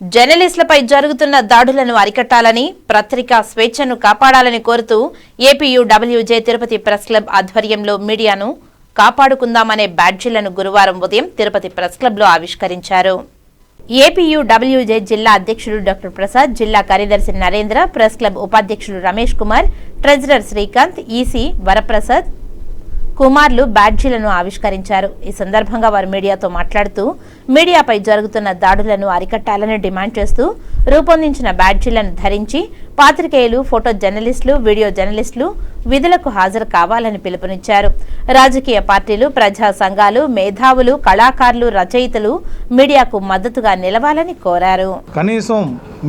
జర్నలిస్టులపై జరుగుతున్న దాడులను అరికట్టాలని పత్రికా స్వేచ్ఛను కాపాడాలని కోరుతూ ఏపీయుడబ్ల్యూజే తిరుపతి ప్రెస్ క్లబ్ ఆధ్వర్యంలో మీడియాను కాపాడుకుందామనే బ్యాడ్జీలను గురువారం ఉదయం తిరుపతి ప్రెస్ క్లబ్లో ఆవిష్కరించారు. ఏపీయుడబ్ల్యూజే జిల్లా అధ్యక్షుడు డాక్టర్ ప్రసాద్ జిల్లా కార్యదర్శి నరేంద్ర ప్రెస్ క్లబ్ ఉపాధ్యక్షుడు రమేష్ కుమార్ ట్రెజరర్ శ్రీకాంత్ ఈసీ వరప్రసాద్ కుమార్లు బ్యాడ్జీలను ఆవిష్కరించారు. ఈ సందర్భంగా వారు మీడియాతో మాట్లాడుతూ మీడియాపై జరుగుతున్న దాడులను అరికట్టాలని డిమాండ్ చేస్తూ రూపొందించిన బ్యాడ్జీలను ధరించి పాత్రికేయులు ఫోటో జర్నలిస్టులు వీడియో జర్నలిస్టులు విధులకు హాజరు కావాలని పిలుపునిచ్చారు. రాజకీయ పార్టీలు ప్రజా సంఘాలు మేధావులు కళాకారులు రచయితలు మీడియాకు మద్దతుగా నిలవాలని కోరారు. కనీసం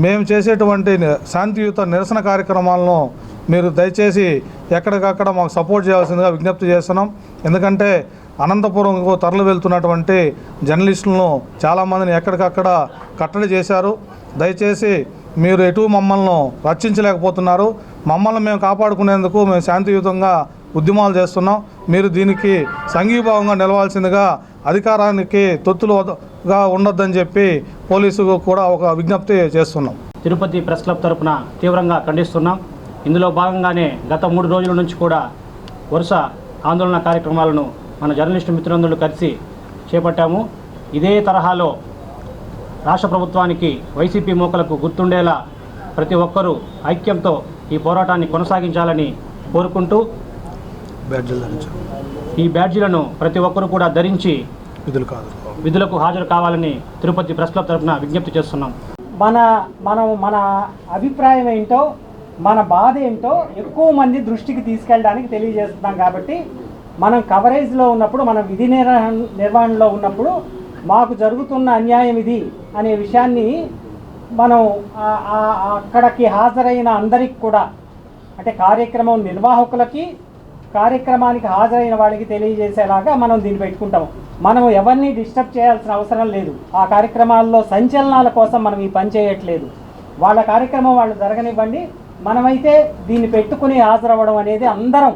మేము చేసేటువంటి శాంతియుత నిరసన కార్యక్రమాలను మీరు దయచేసి ఎక్కడికక్కడ మాకు సపోర్ట్ చేయాల్సిందిగా విజ్ఞప్తి చేస్తున్నాం. ఎందుకంటే అనంతపురంకు తరలి వెళ్తున్నటువంటి జర్నలిస్టులను చాలామందిని ఎక్కడికక్కడ కట్టడి చేశారు. దయచేసి మీరు ఎటు మమ్మల్ని రక్షించలేకపోతున్నారు. మమ్మల్ని మేము కాపాడుకునేందుకు మేము శాంతియుతంగా ఉద్యమాలు చేస్తున్నాం. మీరు దీనికి సంఘీభావంగా నిలవాల్సిందిగా అధికారానికి తొత్తులుగా ఉండొద్దని చెప్పి పోలీసుకు కూడా ఒక విజ్ఞప్తి చేస్తున్నాం. తిరుపతి ప్రెస్ క్లబ్ తరఫున తీవ్రంగా ఖండిస్తున్నాం. ఇందులో భాగంగానే గత మూడు రోజుల నుంచి కూడా వరుస ఆందోళన కార్యక్రమాలను మన జర్నలిస్టు మిత్రులందరూ కలిసి చేపట్టాము. ఇదే తరహాలో రాష్ట్ర ప్రభుత్వానికి వైసీపీ మోకలకు గుర్తుండేలా ప్రతి ఒక్కరూ ఐక్యంతో ఈ పోరాటాన్ని కొనసాగించాలని కోరుకుంటూ ఈ బ్యాడ్జీలను ప్రతి ఒక్కరూ కూడా ధరించి విధులు కాదు. విధులకు హాజరు కావాలని తిరుపతి ప్రెస్ క్లబ్ తరపున విజ్ఞప్తి చేస్తున్నాం. మన మనం మన అభిప్రాయం ఏంటో మన బాధ ఏంటో ఎక్కువ మంది దృష్టికి తీసుకెళ్ళడానికి తెలియజేస్తున్నాం కాబట్టి మనం కవరేజ్లో ఉన్నప్పుడు మనం విధి నిర్వహణ నిర్వహణలో ఉన్నప్పుడు మాకు జరుగుతున్న అన్యాయం ఇది అనే విషయాన్ని మనం అక్కడికి హాజరైన అందరికి కూడా అంటే కార్యక్రమం నిర్వాహకులకి కార్యక్రమానికి హాజరైన వాళ్ళకి తెలియజేసేలాగా మనం దీన్ని పెట్టుకుంటాము మనం ఎవరిని డిస్టర్బ్ చేయాల్సిన అవసరం లేదు. ఆ కార్యక్రమాల్లో సంచలనాల కోసం మనం ఈ పని చేయట్లేదు. వాళ్ళ కార్యక్రమం వాళ్ళు జరగనివ్వండి. మనమైతే దీన్ని పెట్టుకుని హాజరవ్వడం అనేది అందరం